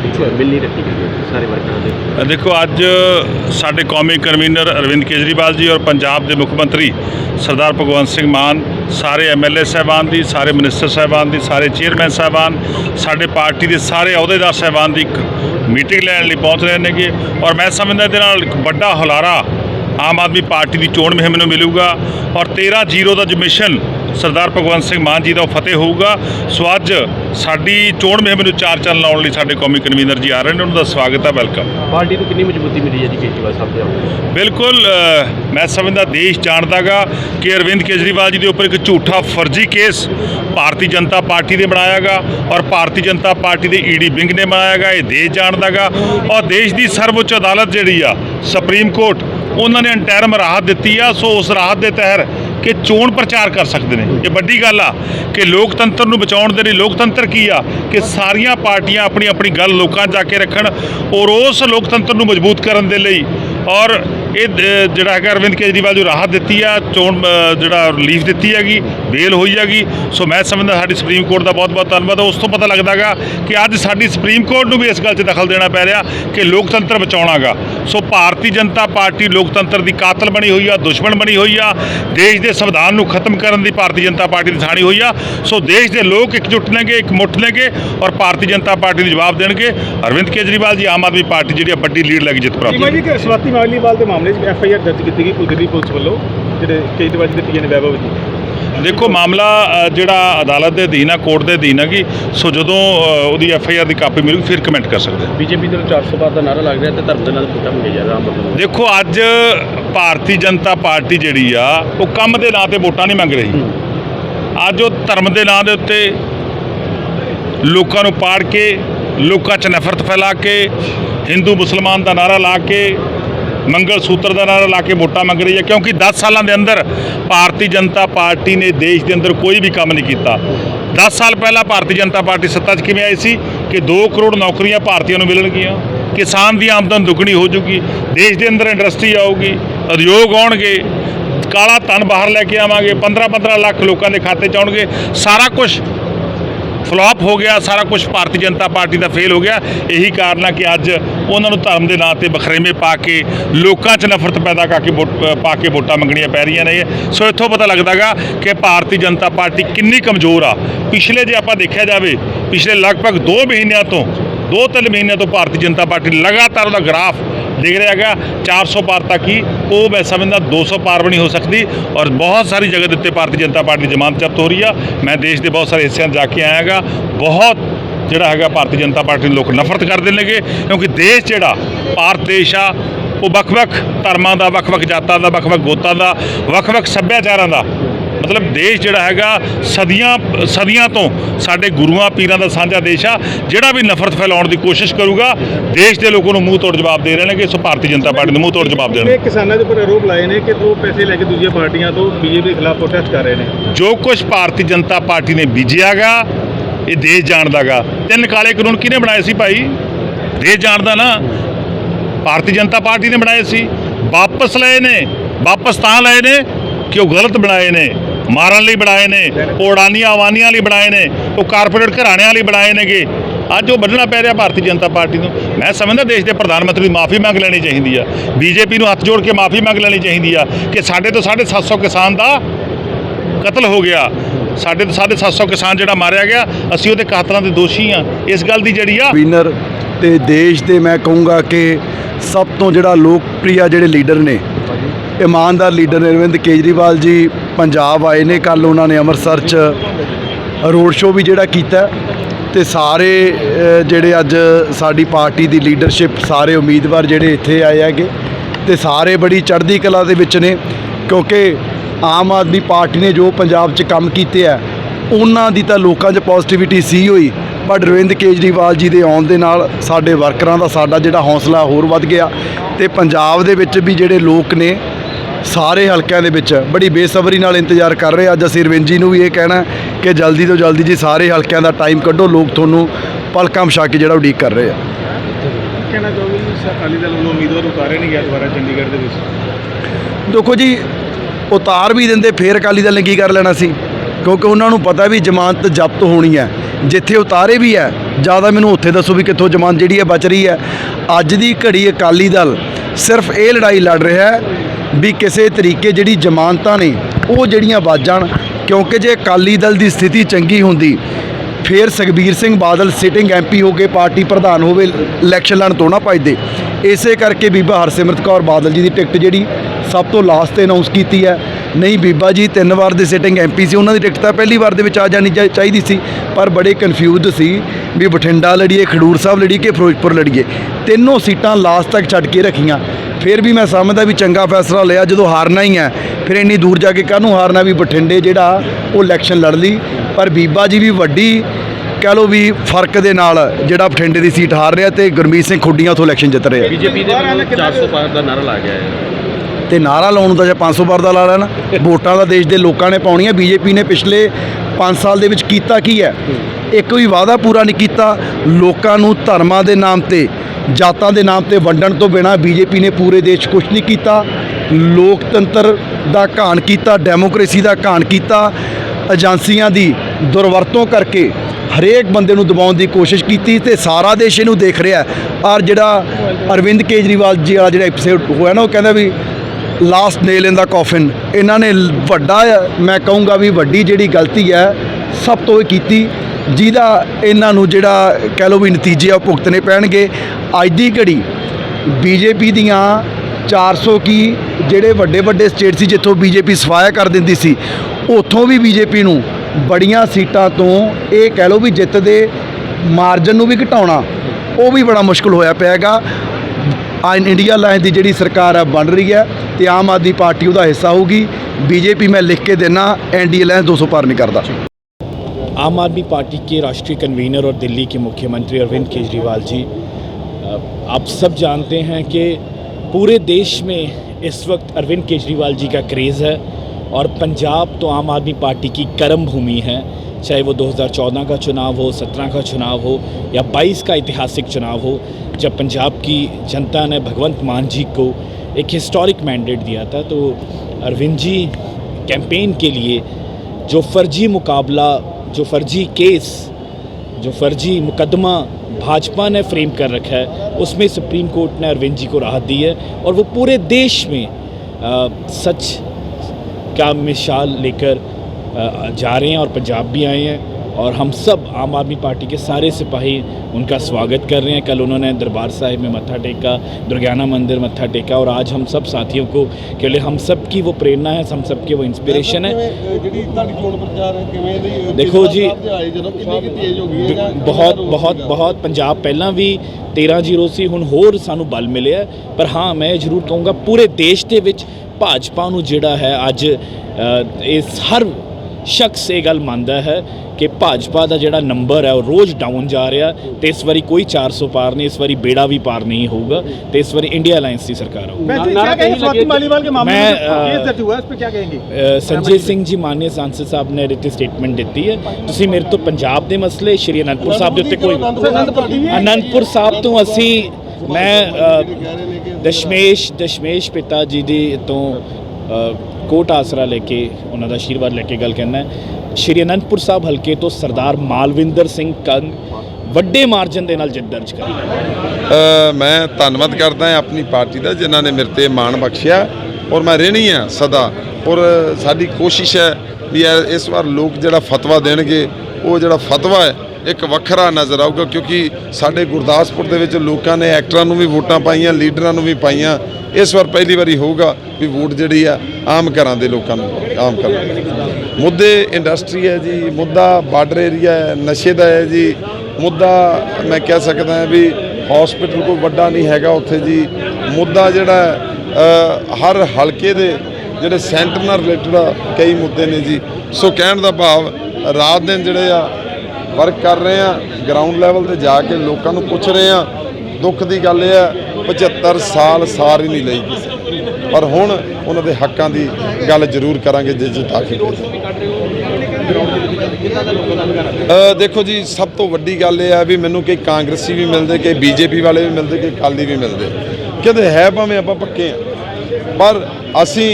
ਆਪਣੀ ਨਹੀਂ ਰੱਖੀ ਗਈ ਹੈ ਸਾਰੇ ਵਰਕਰਾਂ ਦੇ। ਦੇਖੋ, ਅੱਜ ਸਾਡੇ ਕੌਮੀ ਕਨਵੀਨਰ ਅਰਵਿੰਦ ਕੇਜਰੀਵਾਲ ਜੀ ਔਰ ਪੰਜਾਬ ਦੇ ਮੁੱਖ ਮੰਤਰੀ ਸਰਦਾਰ ਭਗਵੰਤ ਸਿੰਘ ਮਾਨ, ਸਾਰੇ ਐਮਐਲਏ ਸਾਹਿਬਾਨ ਦੀ, ਸਾਰੇ ਮਿਨਿਸਟਰ ਸਾਹਿਬਾਨ ਦੀ, ਸਾਰੇ ਚੇਅਰਮੈਨ ਸਾਹਿਬਾਨ, ਸਾਡੇ ਪਾਰਟੀ ਦੇ ਸਾਰੇ ਅਹੁਦੇਦਾਰ ਸਾਹਿਬਾਨ ਦੀ ਇੱਕ ਮੀਟਿੰਗ ਲੈਣ ਲਈ ਪਹੁੰਚ ਰਹੇ ਨੇਗੇ। ਔਰ ਮੈਂ ਸਮਝਦਾ ਇਹਦੇ ਨਾਲ ਇੱਕ ਵੱਡਾ ਹੁਲਾਰਾ ਆਮ ਆਦਮੀ ਪਾਰਟੀ ਦੀ ਚੋਣ ਮੁਹਿੰਮ ਨੂੰ ਮਿਲੂਗਾ। ਔਰ 13 ਜ਼ੀਰੋ ਦਾ ਜਮਿਸ਼ਨ ਸਰਦਾਰ ਭਗਵੰਤ ਸਿੰਘ ਮਾਨ ਜੀ ਦਾ ਉਹ ਫਤਿਹ ਹੋਊਗਾ। ਸੋ ਅੱਜ ਸਾਡੀ ਚੋਣ ਮੁਹਿੰਮ ਨੂੰ ਚਾਰ ਚੰਨ ਲਾਉਣ ਲਈ ਸਾਡੇ ਕੌਮੀ ਕਨਵੀਨਰ ਜੀ ਆ ਰਹੇ ਨੇ ਉਹਨਾਂ ਦਾ ਸਵਾਗਤ ਹੈ ਵੈਲਕਮ। ਪਾਰਟੀ ਨੂੰ ਕਿੰਨੀ ਮਜ਼ਬੂਤੀ ਮਿਲੀ ਹੈ ਜੀ ਕੇਜਰੀਵਾਲ ਸਾਹਿਬ ਦੇ ਆਉਣ ਬਿਲਕੁਲ ਮੈਂ ਸਮਝਦਾ ਦੇਸ਼ ਜਾਣਦਾਗਾ ਕਿ ਅਰਵਿੰਦ ਕੇਜਰੀਵਾਲ ਜੀ ਦੇ ਉੱਪਰ ਇੱਕ ਝੂਠਾ ਫਰਜ਼ੀ ਕੇਸ ਭਾਰਤੀ ਜਨਤਾ ਪਾਰਟੀ ਨੇ ਬਣਾਇਆਗਾ ਔਰ ਭਾਰਤੀ ਜਨਤਾ ਪਾਰਟੀ ਦੇ ਈਡੀ ਵਿੰਗ ਨੇ ਬਣਾਇਆਗਾ ਇਹ ਦੇਸ਼ ਜਾਣਦਾਗਾ। ਔਰ ਦੇਸ਼ ਦੀ ਸਰਵਉੱਚ ਅਦਾਲਤ ਜਿਹੜੀ ਆ ਸੁਪਰੀਮ ਕੋਰਟ ਉਹਨਾਂ ਨੇ ਅੰਟਰਮ ਰਾਹਤ ਦਿੱਤੀ ਆ ਸੋ ਉਸ ਰਾਹਤ ਦੇ ਤਹਿਤ ਕਿ ਚੋਣ ਪ੍ਰਚਾਰ ਕਰ ਸਕਦੇ ਨੇ। ਇਹ ਵੱਡੀ ਗੱਲ ਆ ਕਿ ਲੋਕਤੰਤਰ ਨੂੰ ਬਚਾਉਣ ਦੇ ਲਈ ਲੋਕਤੰਤਰ ਕੀ ਆ? ਕਿ ਸਾਰੀਆਂ ਪਾਰਟੀਆਂ ਆਪਣੀ ਆਪਣੀ ਗੱਲ ਲੋਕਾਂ 'ਚ ਜਾ ਕੇ ਰੱਖਣ ਔਰ ਉਸ ਲੋਕਤੰਤਰ ਨੂੰ ਮਜ਼ਬੂਤ ਕਰਨ ਦੇ ਲਈ ਔਰ ਇਹ ਜਿਹੜਾ ਹੈਗਾ ਅਰਵਿੰਦ ਕੇਜਰੀਵਾਲ ਜੋ ਰਾਹਤ ਦਿੱਤੀ ਆ ਚੋਣ ਜਿਹੜਾ ਰਿਲੀਫ ਦਿੱਤੀ ਹੈਗੀ ਬੇਲ ਹੋਈ ਹੈਗੀ। ਸੋ ਮੈਂ ਸਮਝਦਾ ਸਾਡੀ ਸੁਪਰੀਮ ਕੋਰਟ ਦਾ ਬਹੁਤ ਬਹੁਤ ਧੰਨਵਾਦ ਉਸ ਤੋਂ ਪਤਾ ਲੱਗਦਾਗਾ ਕਿ ਅੱਜ ਸਾਡੀ ਸੁਪਰੀਮ ਕੋਰਟ ਨੂੰ ਵੀ ਇਸ ਗੱਲ 'ਚ ਦਖਲ ਦੇਣਾ ਪੈ ਰਿਹਾ ਕਿ ਲੋਕਤੰਤਰ ਬਚਾਉਣਾਗਾ। ਸੋ ਭਾਰਤੀ ਜਨਤਾ ਪਾਰਟੀ ਲੋਕਤੰਤਰ ਦੀ ਕਾਤਲ ਬਣੀ ਹੋਈ ਆ ਦੁਸ਼ਮਣ ਬਣੀ ਹੋਈ ਆ। ਦੇਸ਼ ਦੇ ਸੰਵਿਧਾਨ ਨੂੰ ਖਤਮ ਕਰਨ ਦੀ ਭਾਰਤੀ ਜਨਤਾ ਪਾਰਟੀ ਦੀ ਥਾਣੀ ਹੋਈ ਆ। ਸੋ ਦੇਸ਼ ਦੇ ਲੋਕ ਇਕਜੁੱਟ ਨੇਗੇ ਇਕਮੁੱਠ ਨੇਗੇ ਔਰ ਭਾਰਤੀ ਜਨਤਾ ਪਾਰਟੀ ਨੂੰ ਜਵਾਬ ਦੇਣਗੇ। ਅਰਵਿੰਦ ਕੇਜਰੀਵਾਲ ਜੀ ਆਮ ਆਦਮੀ ਪਾਰਟੀ ਜਿਹੜੀ ਆ ਵੱਡੀ ਲੀਡ ਲੈ ਕੇ ਜਿੱਤ ਪ੍ਰਾਪਤ ਜੀ ਜੀ ਕਿ ਸਵਾਤੀ ਮਾਲੀਵਾਲ ਦੇ ਮਾਮਲੇ 'ਚ ਐਫ ਆਈ ਆਰ ਦਰਜ ਕੀਤੀ ਗਈ ਕੁਲਦੀਪ ਪੁਲਿਸ ਵੱਲੋਂ ਜਿਹੜੇ ਕੇਜਰੀਵਾਲ ਦੇ ਪੀਏ ਨੇ ਵੈਭਵ ਜੀ ਦੇਖੋ ਮਾਮਲਾ ਜਿਹੜਾ ਅਦਾਲਤ ਦੇ ਅਧੀਨ ਆ ਕੋਰਟ ਦੇ ਅਧੀਨ ਹੈਗੀ ਸੋ ਜਦੋਂ ਉਹਦੀ ਐਫ ਆਈ ਆਰ ਦੀ ਕਾਪੀ ਮਿਲੂਗੀ ਫਿਰ ਕਮੈਂਟ ਕਰ ਸਕਦੇ ਹਾਂ ਬੀਜੇਪੀ ਦੇ 400 ਪਾਰ ਦਾ ਨਾਰਾ ਲੱਗ ਰਿਹਾ ਤੇ ਧਰਮ ਦੇ ਨਾਲ ਫੁੱਟਾ ਮੰਗੇ ਜਾ ਰਿਹਾ ਦੇਖੋ ਅੱਜ ਭਾਰਤੀ ਜਨਤਾ ਪਾਰਟੀ ਜਿਹੜੀ ਆ ਉਹ ਕੰਮ ਦੇ ਨਾਂ ਤੇ ਵੋਟਾਂ ਨਹੀਂ ਮੰਗ ਰਹੀ। ਅੱਜ ਉਹ ਧਰਮ ਦੇ ਨਾਂ ਦੇ ਉੱਤੇ ਲੋਕਾਂ ਨੂੰ ਪਾੜ ਕੇ ਲੋਕਾਂ 'ਚ ਨਫ਼ਰਤ ਫੈਲਾ ਕੇ ਹਿੰਦੂ ਮੁਸਲਮਾਨ ਦਾ ਨਾਰਾ ਲਾ ਕੇ ਮੰਗਲ ਸੂਤਰ ਦਾ ਨਾਰਾ ਲਾ ਕੇ ਵੋਟਾਂ ਮੰਗ ਰਹੀ ਹੈ, ਕਿਉਂਕਿ 10 ਸਾਲਾਂ ਦੇ ਅੰਦਰ ਭਾਰਤੀ ਜਨਤਾ ਪਾਰਟੀ ਨੇ ਦੇਸ਼ ਦੇ ਅੰਦਰ ਕੋਈ ਵੀ ਕੰਮ ਨਹੀਂ ਕੀਤਾ। 10 ਸਾਲ ਪਹਿਲਾਂ ਭਾਰਤੀ ਜਨਤਾ ਪਾਰਟੀ ਸੱਤਾ 'ਚ ਕਿਵੇਂ ਆਈ ਸੀ ਕਿ 2 ਕਰੋੜ ਨੌਕਰੀਆਂ ਭਾਰਤੀਆਂ ਨੂੰ ਮਿਲਣਗੀਆਂ, ਕਿਸਾਨ ਦੀ ਆਮਦਨ ਦੁੱਗਣੀ ਹੋ ਜੂਗੀ, ਦੇਸ਼ ਦੇ ਅੰਦਰ ਇੰਡਸਟਰੀ ਆਊਗੀ, ਉਦਯੋਗ ਆਉਣਗੇ, ਕਾਲਾ ਧਨ ਬਾਹਰ ਲੈ ਕੇ ਆਵਾਂਗੇ 15-15 ਲੱਖ ਲੋਕਾਂ ਦੇ ਖਾਤੇ 'ਚ ਆਉਣਗੇ, ਸਾਰਾ ਕੁਝ ਫਲॉप ਹੋ ਗਿਆ, ਸਾਰਾ ਕੁਝ ਭਾਰਤੀ ਜਨਤਾ ਪਾਰਟੀ ਦਾ ਫੇਲ ਹੋ ਗਿਆ। ਇਹੀ ਕਾਰਨ ਆ ਕਿ ਅੱਜ ਉਹਨਾਂ ਨੂੰ ਧਰਮ ਦੇ ਨਾਂ ਤੇ ਬਖਰੇਵੇਂ ਪਾ ਕੇ ਲੋਕਾਂ 'ਚ ਨਫ਼ਰਤ ਪੈਦਾ ਕਰਕੇ ਵੋਟ- ਪਾ ਕੇ ਵੋਟਾਂ ਮੰਗਣੀਆਂ ਪੈ ਰਹੀਆਂ ਨੇ। ਸੋ ਇੱਥੋਂ ਪਤਾ ਲੱਗਦਾਗਾ ਕਿ ਭਾਰਤੀ ਜਨਤਾ ਪਾਰਟੀ ਕਿੰਨੀ ਕਮਜ਼ੋਰ ਆ। ਪਿਛਲੇ ਜੇ ਆਪਾਂ ਦੇਖਿਆ ਜਾਵੇ, ਪਿਛਲੇ ਲਗਭਗ 2 ਮਹੀਨਿਆਂ ਤੋਂ 2-3 ਮਹੀਨਿਆਂ ਤੋਂ ਭਾਰਤੀ ਜਨਤਾ ਪਾਰਟੀ ਲਗਾਤਾਰ ਉਹਦਾ ਗ੍ਰਾਫ ਦਿਖ ਰਿਹਾ ਹੈਗਾ। 400 ਪਾਰ ਤੱਕ ਹੀ ਉਹ ਮੈਂ ਸਮਝਦਾ 200 ਪਾਰ ਵੀ ਨਹੀਂ ਹੋ ਸਕਦੀ ਔਰ ਬਹੁਤ ਸਾਰੀ ਜਗ੍ਹਾ ਦੇ ਉੱਤੇ ਭਾਰਤੀ ਜਨਤਾ ਪਾਰਟੀ ਦੀ ਜ਼ਮਾਨਤ ਜ਼ਬਤ ਹੋ ਰਹੀ ਆ। ਮੈਂ ਦੇਸ਼ ਦੇ ਬਹੁਤ ਸਾਰੇ ਹਿੱਸਿਆਂ 'ਚ ਜਾ ਕੇ ਆਇਆ ਹੈਗਾ। ਬਹੁਤ ਜਿਹੜਾ ਹੈਗਾ ਭਾਰਤੀ ਜਨਤਾ ਪਾਰਟੀ ਨੂੰ ਲੋਕ ਨਫ਼ਰਤ ਕਰਦੇ ਨੇਗੇ ਕਿਉਂਕਿ ਦੇਸ਼ ਜਿਹੜਾ ਭਾਰਤ ਦੇਸ਼ ਆ, ਉਹ ਵੱਖ-ਵੱਖ ਧਰਮਾਂ ਦਾ, ਵੱਖ-ਵੱਖ ਜਾਤਾਂ ਦਾ, ਵੱਖ-ਵੱਖ ਗੋਤਾਂ ਦਾ, ਵੱਖ-ਵੱਖ ਸੱਭਿਆਚਾਰਾਂ ਦਾ ਮਤਲਬ ਦੇਸ਼ ਜਿਹੜਾ ਹੈਗਾ ਸਦੀਆਂ ਸਦੀਆਂ ਤੋਂ ਸਾਡੇ ਗੁਰੂਆਂ ਪੀਰਾਂ ਦਾ ਸਾਂਝਾ ਦੇਸ਼ ਆ ਜਿਹੜਾ ਵੀ ਨਫ਼ਰਤ ਫੈਲਾਉਣ ਦੀ ਕੋਸ਼ਿਸ਼ ਕਰੂਗਾ ਦੇਸ਼ ਦੇ ਲੋਕਾਂ ਨੂੰ ਮੂੰਹ ਤੋੜ ਜਵਾਬ ਦੇ ਰਹੇ ਨੇ ਕਿ ਸੋ ਭਾਰਤੀ ਜਨਤਾ ਪਾਰਟੀ ਨੂੰ ਮੂੰਹ ਤੋੜ ਜਵਾਬ ਦੇਣ ਕਿਸਾਨਾਂ ਦੇ ਉੱਪਰ ਆਰੋਪ ਲਾਏ ਨੇ ਕਿ ਉਹ ਪੈਸੇ ਲੈ ਕੇ ਦੂਜੀਆਂ ਪਾਰਟੀਆਂ ਤੋਂ ਬੀਜੇਪੀ ਦੇ ਖਿਲਾਫ ਪ੍ਰੋਟੈਸਟ ਕਰ ਰਹੇ ਨੇ? ਜੋ ਕੁਝ ਭਾਰਤੀ ਜਨਤਾ ਪਾਰਟੀ ਨੇ ਬੀਜਿਆਗਾ ਇਹ ਦੇਸ਼ ਜਾਣਦਾਗਾ। ਤਿੰਨ ਕਾਲੇ ਕਾਨੂੰਨ ਕਿਹਨੇ ਬਣਾਏ ਸੀ ਭਾਈ? ਦੇਸ਼ ਜਾਣਦਾ ਨਾ। ਭਾਰਤੀ ਜਨਤਾ ਪਾਰਟੀ ਨੇ ਬਣਾਏ ਸੀ। ਵਾਪਸ ਲਏ ਨੇ ਵਾਪਸ ਤਾਂ ਲਏ ਨੇ ਕਿ ਉਹ ਗਲਤ ਬਣਾਏ ਨੇ। ਮਾਰਨ ਲਈ ਬਣਾਏ ਨੇ ਉਹ ਉਡਾਨੀਆਂ ਆਵਾਨੀਆਂ ਲਈ ਬਣਾਏ ਨੇ, ਉਹ ਕਾਰਪੋਰੇਟ ਘਰਾਣਿਆਂ ਲਈ ਬਣਾਏ ਨੇਗੇ। ਅੱਜ ਉਹ ਵੱਢਣਾ ਪੈ ਰਿਹਾ ਭਾਰਤੀ ਜਨਤਾ ਪਾਰਟੀ ਨੂੰ। ਮੈਂ ਸਮਝਦਾ ਦੇਸ਼ ਦੇ ਪ੍ਰਧਾਨ ਮੰਤਰੀ ਨੂੰ ਮਾਫੀ ਮੰਗ ਲੈਣੀ ਚਾਹੀਦੀ ਆ। ਬੀਜੇਪੀ ਨੂੰ ਹੱਥ ਜੋੜ ਕੇ ਮਾਫੀ ਮੰਗ ਲੈਣੀ ਚਾਹੀਦੀ ਆ ਕਿ ਸਾਡੇ ਤੋਂ 750 ਕਿਸਾਨ ਦਾ ਕਤਲ ਹੋ ਗਿਆ। ਸਾਡੇ ਤੋਂ 750 ਕਿਸਾਨ ਜਿਹੜਾ ਮਾਰਿਆ ਗਿਆ, ਅਸੀਂ ਉਹਦੇ ਕਾਤਲਾਂ ਦੇ ਦੋਸ਼ੀ ਆ। ਇਸ ਗੱਲ ਦੀ ਜਿਹੜੀ ਆ ਵਿਨਰ ਤੇ ਦੇਸ਼ ਦੇ ਮੈਂ ਕਹੂੰਗਾ ਕਿ ਸਭ ਤੋਂ ਜਿਹੜਾ ਲੋਕਪ੍ਰਿਯ ਜਿਹੜੇ ਲੀਡਰ ਨੇ ਇਮਾਨਦਾਰ ਲੀਡਰ ਨੇ ਅਰਵਿੰਦ ਕੇਜਰੀਵਾਲ ਜੀ ਪੰਜਾਬ ਆਏ ਨੇ ਕੱਲ ਉਹਨਾਂ ਨੇ ਅੰਮ੍ਰਿਤਸਰ 'ਚ ਰੋਡ ਸ਼ੋਅ ਵੀ ਜਿਹੜਾ ਕੀਤਾ ਤੇ ਸਾਰੇ ਜਿਹੜੇ ਅੱਜ ਸਾਡੀ ਪਾਰਟੀ ਦੀ ਲੀਡਰਸ਼ਿਪ, ਸਾਰੇ ਉਮੀਦਵਾਰ ਜਿਹੜੇ ਇੱਥੇ ਆਏ ਹੈਗੇ ਤੇ ਸਾਰੇ ਬੜੀ ਚੜ੍ਹਦੀ ਕਲਾ ਦੇ ਵਿੱਚ ਨੇ ਕਿਉਂਕਿ ਆਮ ਆਦਮੀ ਪਾਰਟੀ ਨੇ ਜੋ ਪੰਜਾਬ 'ਚ ਕੰਮ ਕੀਤੇ ਆ, ਉਹਨਾਂ ਦੀ ਤਾਂ ਲੋਕਾਂ 'ਚ ਪੋਜ਼ਿਟਿਵਿਟੀ ਸੀ ਹੋਈ ਬਟ ਅਰਵਿੰਦ ਕੇਜਰੀਵਾਲ ਜੀ ਦੇ ਆਉਣ ਦੇ ਨਾਲ ਸਾਡੇ ਵਰਕਰਾਂ ਦਾ ਸਾਡਾ ਜਿਹੜਾ ਹੌਸਲਾ ਹੋਰ ਵੱਧ ਗਿਆ ਤੇ ਪੰਜਾਬ ਦੇ ਵਿੱਚ ਵੀ ਜਿਹੜੇ ਲੋਕ ਨੇ ਸਾਰੇ ਹਲਕਿਆਂ ਦੇ ਵਿੱਚ ਬੜੀ ਬੇਸਬਰੀ ਨਾਲ ਇੰਤਜ਼ਾਰ ਕਰ ਰਹੇ ਅੱਜ ਅਸੀਂ ਅਰਵਿੰਦ ਜੀ ਨੂੰ ਵੀ ਇਹ ਕਹਿਣਾ ਕਿ ਜਲਦੀ ਤੋਂ ਜਲਦੀ ਜੀ ਸਾਰੇ ਹਲਕਿਆਂ ਦਾ ਟਾਈਮ ਕੱਢੋ ਲੋਕ ਤੁਹਾਨੂੰ ਪਲਕਾਂ ਵਿਛਾ ਕੇ ਜਿਹੜਾ ਉਡੀਕ ਕਰ ਰਹੇ ਆ। ਕਹਿਣਾ ਚਾਹੋਗੇ ਜੀ? ਅਕਾਲੀ ਦਲ ਵੱਲੋਂ ਉਮੀਦਵਾਰ ਉਤਾਰੇ ਨਹੀਂ ਗਿਆ ਦੁਬਾਰਾ ਚੰਡੀਗੜ੍ਹ ਦੇ ਵਿੱਚ? ਦੇਖੋ ਜੀ ਉਤਾਰ ਵੀ ਦਿੰਦੇ ਫੇਰ ਅਕਾਲੀ ਦਲ ਨੇ ਕੀ ਕਰ ਲੈਣਾ ਸੀ? ਕਿਉਂਕਿ ਉਹਨਾਂ ਨੂੰ ਪਤਾ ਵੀ ਜ਼ਮਾਨਤ ਜ਼ਬਤ ਹੋਣੀ ਹੈ। ਜਿੱਥੇ ਉਤਾਰੇ ਵੀ ਹੈ ਜ਼ਿਆਦਾ ਮੈਨੂੰ ਉੱਥੇ ਦੱਸੋ ਵੀ ਕਿੱਥੋਂ ਜਮਾਨ ਜਿਹੜੀ ਹੈ ਬਚ ਰਹੀ ਹੈ। ਅੱਜ ਦੀ ਘੜੀ ਅਕਾਲੀ ਦਲ ਸਿਰਫ ਇਹ ਲੜਾਈ ਲੜ ਰਿਹਾ ਹੈ ਵੀ ਕਿਸੇ ਤਰੀਕੇ ਜਿਹੜੀ ਜ਼ਮਾਨਤਾਂ ਨੇ, ਉਹ ਜਿਹੜੀਆਂ ਬਚ ਜਾਣ ਕਿਉਂਕਿ ਜੇ ਅਕਾਲੀ ਦਲ ਦੀ ਸਥਿਤੀ ਚੰਗੀ ਹੁੰਦੀ, ਫਿਰ ਸੁਖਬੀਰ ਸਿੰਘ ਬਾਦਲ ਸਿਟਿੰਗ ਐਮਪੀ ਹੋ ਕੇ ਪਾਰਟੀ ਪ੍ਰਧਾਨ ਹੋਵੇ ਇਲੈਕਸ਼ਨ ਲੜਨ ਤੋਂ ਨਾ ਭੱਜਦੇ। ਇਸੇ ਕਰਕੇ ਬੀਬਾ ਹਰਸਿਮਰਤ ਕੌਰ ਬਾਦਲ ਜੀ ਦੀ ਟਿਕਟ ਜਿਹੜੀ ਸਭ ਤੋਂ ਲਾਸਟ ਤੇ ਅਨਾਉਂਸ ਕੀਤੀ ਹੈ। ਨਹੀਂ, ਬੀਬਾ ਜੀ, ਤਿੰਨ ਵਾਰ ਦੇ ਸਿਟਿੰਗ ਐਮਪੀ ਸੀ, ਉਹਨਾਂ ਦੀ ਟਿਕਟ ਤਾਂ ਪਹਿਲੀ ਵਾਰ ਦੇ ਵਿੱਚ ਆ ਜਾਣੀ ਚਾ- ਚਾਹੀਦੀ ਸੀ, ਪਰ ਬੜੇ ਕਨਫਿਊਜ਼ਡ ਸੀ ਵੀ ਬਠਿੰਡਾ ਲੜੀਏ, ਖਡੂਰ ਸਾਹਿਬ ਲੜੀਏ ਕਿ ਫਿਰੋਜ਼ਪੁਰ ਲੜੀਏ। ਤਿੰਨੋਂ ਸੀਟਾਂ ਲਾਸਟ ਤੱਕ ਛੱਡ ਕੇ ਰੱਖੀਆਂ। ਫਿਰ ਵੀ ਮੈਂ ਸਮਝਦਾ ਵੀ ਚੰਗਾ ਫੈਸਲਾ ਲਿਆ ਜਦੋਂ ਹਾਰਨਾ ਹੀ ਹੈ ਫਿਰ ਇੰਨੀ ਦੂਰ ਜਾ ਕੇ ਕਾਹਨੂੰ ਹਾਰਨਾ ਵੀ ਬਠਿੰਡੇ ਜਿਹੜਾ ਉਹ ਇਲੈਕਸ਼ਨ ਲੜ ਲਈ। ਪਰ ਬੀਬਾ ਜੀ ਵੀ ਵੱਡੀ ਕਹਿ ਲਓ ਵੀ ਫ਼ਰਕ ਦੇ ਨਾਲ ਜਿਹੜਾ ਬਠਿੰਡੇ ਦੀ ਸੀਟ ਹਾਰ ਰਿਹਾ ਤੇ ਗੁਰਮੀਤ ਸਿੰਘ ਖੁੱਡੀਆਂ ਤੋਂ ਇਲੈਕਸ਼ਨ ਜਿੱਤ ਰਿਹਾ। ਬੀਜੇਪੀ ਦੇ ਵੱਲੋਂ 400 ਪਾਰ ਦਾ ਨਾਰਾ ਲਾ ਗਿਆ ਹੈ। ਤੇ ਨਾਰਾ ਲਾਉਣ ਦਾ ਜਾਂ 500 ਵਾਰ ਦਾ ਲਾ ਲੈਣਾ ਵੋਟਾਂ ਦਾ ਦੇਸ਼ ਦੇ ਲੋਕਾਂ ਨੇ ਪਾਉਣੀਆਂ। ਬੀਜੇਪੀ ਨੇ ਪਿਛਲੇ 5 ਸਾਲ ਦੇ ਵਿੱਚ ਕੀਤਾ ਕੀ ਹੈ? ਇੱਕ ਵੀ ਵਾਅਦਾ ਪੂਰਾ ਨਹੀਂ ਕੀਤਾ। ਲੋਕਾਂ ਨੂੰ ਧਰਮਾਂ ਦੇ ਨਾਮ ਤੇ ਜਾਤਾਂ ਦੇ ਨਾਮ ਤੇ ਵੰਡਣ ਤੋਂ ਬਿਨਾ ਬੀਜੇਪੀ ਨੇ ਪੂਰੇ ਦੇਸ਼ 'ਚ ਕੁਝ ਨਹੀਂ ਕੀਤਾ। ਲੋਕਤੰਤਰ ਦਾ ਘਾਣ ਕੀਤਾ, ਡੈਮੋਕ੍ਰੇਸੀ ਦਾ ਘਾਣ ਕੀਤਾ। ਏਜੰਸੀਆਂ ਦੀ ਦੁਰਵਰਤੋਂ ਕਰਕੇ ਹਰੇਕ ਬੰਦੇ ਨੂੰ ਦਬਾਉਣ ਦੀ ਕੋਸ਼ਿਸ਼ ਕੀਤੀ ਤੇ ਸਾਰਾ ਦੇਸ਼ ਇਹਨੂੰ ਦੇਖ ਰਿਹਾ ਔਰ ਜਿਹੜਾ ਅਰਵਿੰਦ ਕੇਜਰੀਵਾਲ ਜੀ ਵਾਲਾ ਜਿਹੜਾ ਐਪੀਸੋਡ ਹੋਇਆ ਨਾ, ਉਹ ਕਹਿੰਦਾ ਵੀ ਲਾਸਟ ਨੇਲ ਇਨ ਦਾ ਕੌਫਿਨ ਇਹਨਾਂ ਨੇ ਵੱਡਾ, ਮੈਂ ਕਹੂੰਗਾ ਵੀ ਵੱਡੀ ਜਿਹੜੀ ਗਲਤੀ ਹੈ, ਸਭ ਤੋਂ ਇਹ ਕੀਤੀ ਜਿਹਦਾ ਇਹਨਾਂ ਨੂੰ ਜਿਹੜਾ ਕਹਿ ਲਓ ਵੀ ਨਤੀਜੇ ਆ ਉਹ ਭੁਗਤਣੇ ਪੈਣਗੇ। ਅੱਜ ਦੀ ਘੜੀ ਬੀਜੇਪੀ ਦੀਆਂ 400 ਕੀ ਜਿਹੜੇ ਵੱਡੇ ਵੱਡੇ ਸਟੇਟ ਸੀ ਜਿੱਥੋਂ ਬੀਜੇਪੀ ਸਫਾਇਆ ਕਰ ਦਿੰਦੀ ਸੀ, ਉੱਥੋਂ ਵੀ ਬੀਜੇਪੀ ਨੂੰ ਬੜੀਆਂ ਸੀਟਾਂ ਤੋਂ ਇਹ ਕਹਿ ਲਓ ਵੀ ਜਿੱਤ ਦੇ ਮਾਰਜਨ ਨੂੰ ਵੀ ਘਟਾਉਣਾ, ਉਹ ਵੀ ਬੜਾ ਮੁਸ਼ਕਲ ਹੋਇਆ ਪਿਆਗਾ। ਆਇਨ ਇੰਡੀਆ ਲਾਈਨ ਦੀ ਜਿਹੜੀ ਸਰਕਾਰ ਹੈ ਬਣ ਰਹੀ ਹੈ ਤੇ ਆਮ ਆਦਮੀ ਪਾਰਟੀ ਉਹਦਾ ਹਿੱਸਾ ਹੋਊਗੀ। ਬੀਜੇਪੀ ਮੈਂ ਲਿਖ ਕੇ ਦੇਣਾ ਐਨਡੀਏ ਲਾਈਨ 200 ਪਾਰ ਨਹੀਂ ਕਰਦਾ। आम आदमी पार्टी के राष्ट्रीय कन्वीनर और दिल्ली के मुख्यमंत्री अरविंद केजरीवाल जी आप सब जानते हैं कि पूरे देश में इस वक्त अरविंद केजरीवाल जी का क्रेज़ है और पंजाब तो आम आदमी पार्टी की कर्म भूमि है, चाहे वो 2014 का चुनाव हो 17 का चुनाव हो, या 22 का ऐतिहासिक चुनाव हो, जब पंजाब की जनता ने भगवंत मान जी को एक हिस्टोरिक मैंडेट दिया था तो अरविंद जी कैंपेन के लिए जो फर्जी मुकाबला जो फर्जी केस जो फर्जी मुकदमा भाजपा ने फ्रेम कर रखा है उसमें सुप्रीम कोर्ट ने अरविंद जी को राहत दी है और वो पूरे देश में आ, सच का मिसाल लेकर जा रहे हैं और पंजाब भी आए हैं। और हम सब आम आदमी पार्टी के सारे सिपाही उनका स्वागत कर रहे हैं कल उन्होंने दरबार साहिब में मत्था टेका दुर्गाना मंदिर मत्था टेका और आज हम सब साथियों को के लिए हम सब की वो प्रेरणा है हम सब की वो इंस्पिरेशन है ਜਿਹੜੀ ਤੁਹਾਡੀ ਚੋਣ ਪ੍ਰਚਾਰ ਹੈ ਕਿਵੇਂ ਦੀ ਦੇਖੋ ਜੀ, ਆਈ ਜਦੋਂ ਕਿੰਨੀ ਕਿ ਤੇਜ਼ ਹੋ ਗਈ ਹੈ ਜਾਂ ਬਹੁਤ ਕਿੰਨਾ ਬਹੁਤ ਰੋਜ਼ ਬਹੁਤ ਪੰਜਾਬ ਪਹਿਲਾਂ ਵੀ 13-0 ਸੀ ਹੁਣ ਹੋਰ ਸਾਨੂੰ ਬਲ ਮਿਲਿਆ ਪਰ ਹਾਂ ਮੈਂ ਇਹ ਜ਼ਰੂਰ ਕਹੂੰਗਾ ਪੂਰੇ ਦੇਸ਼ ਦੇ ਵਿੱਚ ਭਾਜਪਾ ਨੂੰ ਜਿਹੜਾ ਹੈ ਅੱਜ ਅ, ਇਸ ਹਰ ਸ਼ਖਸ ਇਹ ਗੱਲ ਮੰਨਦਾ ਹੈ ਕਿ ਭਾਜਪਾ ਦਾ ਜਿਹੜਾ ਨੰਬਰ ਹੈ ਉਹ ਰੋਜ਼ ਡਾਊਨ ਜਾ ਰਿਹਾ ਤੇ ਇਸ ਵਾਰੀ ਕੋਈ 400 ਪਾਰ नहीं इस वारी बेड़ा भी पार नहीं होगा तो इस वारी इंडिया अलायंस की सरकार होगी वैसे नारा क्या कहेंगे कहीं स्वाति लगे- मालीवाल के मामले मैं, में जो अ, केस दर्ज हुआ है उस पर क्या कहेंगे ਅ, ਸੰਜੇ ਸਿੰਘ ਜੀ ਮਾਨਯ ਸੰਸਦ ਸਾਹਿਬ ਨੇ ਰਿਟ ਸਟੇਟਮੈਂਟ ਦਿੱਤੀ ਹੈ ਤੁਸੀਂ ਮੇਰੇ ਤੋਂ ਪੰਜਾਬ ਦੇ ਮਸਲੇ ਸ਼੍ਰੀ ਅਨੰਦਪੁਰ ਸਾਹਿਬ ਦੇ ਉੱਤੇ ਕੋਈ ਅਨੰਦਪੁਰ ਦੀ ਵੀ ਹੈ। ਅਨੰਦਪੁਰ ਸਾਹਿਬ ਤੋਂ ਅਸੀਂ ਮੈਂ ਅ, ਦਸ਼ਮੇਸ਼ ਦਸ਼ਮੇਸ਼ ਪਿਤਾ ਜੀ ਦੀ ਤੋਂ ਅ, ਕੋਟ ਆਸਰਾ ਲੈ ਕੇ ਉਹਨਾਂ ਦਾ ਆਸ਼ੀਰਵਾਦ ਲੈ ਕੇ ਗੱਲ ਕਰਨਾ ਸ਼੍ਰੀ ਅਨੰਦਪੁਰ ਸਾਹਿਬ ਹਲਕੇ ਤੋਂ ਸਰਦਾਰ ਮਾਲਵਿੰਦਰ ਸਿੰਘ ਕੰਗ ਵੱਡੇ ਮਾਰਜਨ ਦੇ ਨਾਲ ਜਿੱਤ ਦਰਜ ਕਰੀ। ਮੈਂ ਧੰਨਵਾਦ ਕਰਦਾ ਹਾਂ ਆਪਣੀ ਪਾਰਟੀ ਦਾ ਜਿਨ੍ਹਾਂ ਨੇ ਮੇਰੇ ਤੇ ਮਾਣ ਬਖਸ਼ਿਆ ਔਰ ਮੈਂ ਰਹਿਣੀ ਆ ਸਦਾ। ਔਰ ਸਾਡੀ ਕੋਸ਼ਿਸ਼ ਹੈ ਵੀ ਇਸ ਵਾਰ ਲੋਕ ਜਿਹੜਾ ਫਤਵਾ ਦੇਣਗੇ, ਉਹ ਜਿਹੜਾ ਫਤਵਾ ਹੈ ਇੱਕ ਵੱਖਰਾ ਨਜ਼ਰ ਆਊਗਾ ਕਿਉਂਕਿ ਸਾਡੇ ਗੁਰਦਾਸਪੁਰ ਦੇ ਵਿੱਚ ਲੋਕਾਂ ਨੇ ਐਕਟਰਾਂ ਨੂੰ ਵੀ ਵੋਟਾਂ ਪਾਈਆਂ, ਲੀਡਰਾਂ ਨੂੰ ਵੀ ਪਾਈਆਂ। ਇਸ ਵਾਰ ਪਹਿਲੀ ਵਾਰੀ ਹੋਊਗਾ ਵੀ ਵੋਟ ਜਿਹੜੀ ਆ ਆਮ ਘਰਾਂ ਦੇ ਲੋਕਾਂ ਨੂੰ, ਆਮ ਘਰਾਂ ਦੇ ਮੁੱਦੇ ਇੰਡਸਟਰੀ ਹੈ ਜੀ, ਮੁੱਦਾ ਬਾਰਡਰ ਏਰੀਆ ਹੈ, ਨਸ਼ੇ ਦਾ ਹੈ ਜੀ। ਮੁੱਦਾ ਮੈਂ ਕਹਿ ਸਕਦਾ ਵੀ ਹਸਪੀਟਲ ਕੋਈ ਵੱਡਾ ਨਹੀਂ ਹੈਗਾ ਉੱਥੇ ਜੀ। ਮੁੱਦਾ ਜਿਹੜਾ ਹਰ ਹਲਕੇ ਦੇ ਜਿਹੜੇ ਸੈਂਟਰ ਨਾਲ ਰਿਲੇਟਡ ਕਈ ਮੁੱਦੇ ਨੇ ਜੀ। ਸੋ ਕਹਿਣ ਦਾ ਭਾਵ, ਰਾਤ ਦਿਨ ਜਿਹੜੇ ਆ ਵਰਕ ਕਰ ਰਹੇ ਆ ਗਰਾਊਂਡ ਲੈਵਲ ਤੇ ਜਾ ਕੇ ਲੋਕਾਂ ਨੂੰ ਪੁੱਛ ਰਹੇ ਆ ਦੁੱਖ ਦੀ ਗੱਲ ਇਹ ਹੈ 75 ਸਾਲ ਸਾਰ ਹੀ ਨਹੀਂ ਲਈ ਕਿਸੇ ਪਰ ਹੁਣ ਉਹਨਾਂ ਦੇ ਹੱਕਾਂ ਦੀ ਗੱਲ ਜ਼ਰੂਰ ਕਰਾਂਗੇ ਜੇ ਜਿਤਾ ਕੇ ਦੇਖੋ ਜੀ, ਸਭ ਤੋਂ ਵੱਡੀ ਗੱਲ ਇਹ ਹੈ ਵੀ ਮੈਨੂੰ ਕਿ ਕਾਂਗਰਸੀ ਵੀ ਮਿਲਦੇ, ਕਈ ਬੀਜੇਪੀ ਵਾਲੇ ਵੀ ਮਿਲਦੇ ਕਿ ਅਕਾਲੀ ਵੀ ਮਿਲਦੇ। ਕਿਤੇ ਹੈ ਭਾਵੇਂ ਆਪਾਂ ਪੱਕੇ ਆ ਪਰ ਅਸੀਂ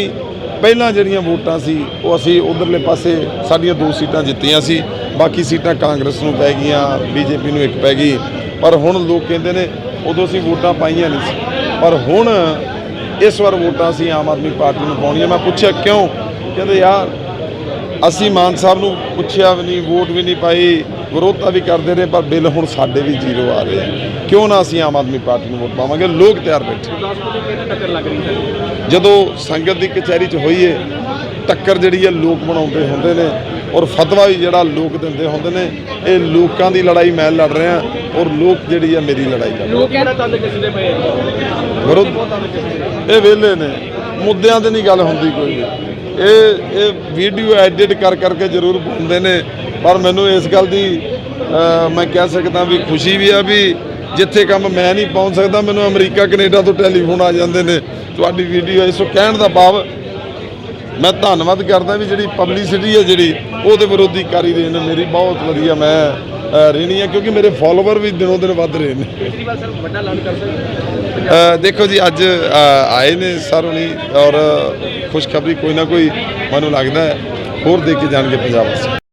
ਪਹਿਲਾਂ ਜਿਹੜੀਆਂ ਵੋਟਾਂ ਸੀ, ਉਹ ਅਸੀਂ ਉਧਰਲੇ ਪਾਸੇ ਸਾਡੀਆਂ ਦੋ ਸੀਟਾਂ ਜਿੱਤੀਆਂ ਸੀ। ਬਾਕੀ ਸੀਟਾਂ ਕਾਂਗਰਸ ਨੂੰ ਪੈ ਗਈਆਂ, ਬੀਜੇਪੀ ਨੂੰ ਇੱਕ ਪੈ ਗਈ। ਪਰ ਹੁਣ ਲੋਕ ਕਹਿੰਦੇ ਨੇ, ਉਦੋਂ ਅਸੀਂ ਵੋਟਾਂ ਪਾਈਆਂ ਨਹੀਂ ਸੀ। ਪਰ ਹੁਣ ਇਸ ਵਾਰ ਵੋਟਾਂ ਅਸੀਂ ਆਮ ਆਦਮੀ ਪਾਰਟੀ ਨੂੰ ਪਾਉਣੀਆਂ। ਮੈਂ ਪੁੱਛਿਆ ਕਿਉਂ? ਕਹਿੰਦੇ, ਯਾਰ, ਅਸੀਂ ਮਾਨ ਸਾਹਿਬ ਨੂੰ ਪੁੱਛਿਆ ਵੀ ਨਹੀਂ, ਵੋਟ ਵੀ ਨਹੀਂ ਪਾਈ। ਵਿਰੋਧਤਾ ਵੀ ਕਰਦੇ ਰਹੇ ਪਰ ਬਿੱਲ ਹੁਣ ਸਾਡੇ ਵੀ ਜ਼ੀਰੋ ਆ ਰਹੇ ਆ। ਕਿਉਂ ਨਾ ਅਸੀਂ ਆਮ ਆਦਮੀ ਪਾਰਟੀ ਨੂੰ ਵੋਟ ਪਾਵਾਂਗੇ? ਲੋਕ ਤਿਆਰ ਬੈਠੇ। ਤੋਂ ਜਦੋਂ ਸੰਗਤ ਦੀ ਕਚਹਿਰੀ 'ਚ ਹੋਈਏ ਟੱਕਰ ਜਿਹੜੀ ਹੈ ਲੋਕ ਬਣਾਉਂਦੇ ਹੁੰਦੇ ਨੇ ਔਰ ਫਤਵਾ ਵੀ ਜਿਹੜਾ ਲੋਕ ਦਿੰਦੇ ਹੁੰਦੇ ਨੇ ਇਹ ਲੋਕਾਂ ਦੀ ਲੜਾਈ ਮੈਂ ਲੜ ਰਿਹਾ ਔਰ ਲੋਕ ਜਿਹੜੀ ਹੈ ਮੇਰੀ ਲੜਾਈ ਲੜ ਰਹੇ ਲੋਕ ਕਿਹੜਾ ਤੰਦ ਕਿਸੇ ਪਏ ਆ? ਵਿਰੋਧ ਇਹ ਵਿਹਲੇ ਨੇ। ਮੁੱਦਿਆਂ ਤੇ ਨਹੀਂ ਗੱਲ ਹੁੰਦੀ ਕੋਈ। ਇਹ ਇਹ ਵੀਡੀਓ ਐਡਿਟ ਕਰ ਕਰਕੇ ਜ਼ਰੂਰ ਪਾਉਂਦੇ ਨੇ। ਪਰ ਮੈਨੂੰ ਇਸ ਗੱਲ ਦੀ ਮੈਂ ਕਹਿ ਸਕਦਾ ਵੀ ਖੁਸ਼ੀ ਵੀ ਆ ਵੀ ਜਿੱਥੇ ਕੰਮ ਮੈਂ ਨਹੀਂ ਪਹੁੰਚ ਸਕਦਾ, ਮੈਨੂੰ ਅਮਰੀਕਾ, ਕੈਨੇਡਾ ਤੋਂ ਟੈਲੀਫੋਨ ਆ ਜਾਂਦੇ ਨੇ, ਤੁਹਾਡੀ ਵੀਡੀਓ ਇਸ ਤੋਂ ਕਹਿਣ ਦਾ ਭਾਵ ਮੈਂ ਧੰਨਵਾਦ ਕਰਦਾ ਵੀ ਜਿਹੜੀ ਪਬਲਿਸਿਟੀ ਹੈ ਜਿਹੜੀ, ਉਹਦੇ ਵਿਰੋਧੀ ਕਾਰੀ ਦੇ ਨੇ ਮੇਰੀ, ਬਹੁਤ ਵਧੀਆ ਮੈਂ ਰਹਿਣੀ ਹੈ ਕਿਉਂਕਿ ਮੇਰੇ ਫਾਲੋਅਰ ਵੀ ਦਿਨੋਂ ਦਿਨ ਵੱਧ ਰਹੇ ਨੇ। ਕੇਜਰੀਵਾਲ ਸਰ ਵੱਡਾ ਐਲਾਨ ਕਰ ਸਕਦੇ ਦੇਖੋ ਜੀ, ਅੱਜ ਆਏ ਨੇ ਸਰ ਹੁਣੀ ਔਰ ਖੁਸ਼ਖਬਰੀ ਕੋਈ ਨਾ ਕੋਈ ਮੈਨੂੰ ਲੱਗਦਾ ਹੋਰ ਦੇ ਕੇ ਜਾਣਗੇ ਪੰਜਾਬ ਵਾਸਤੇ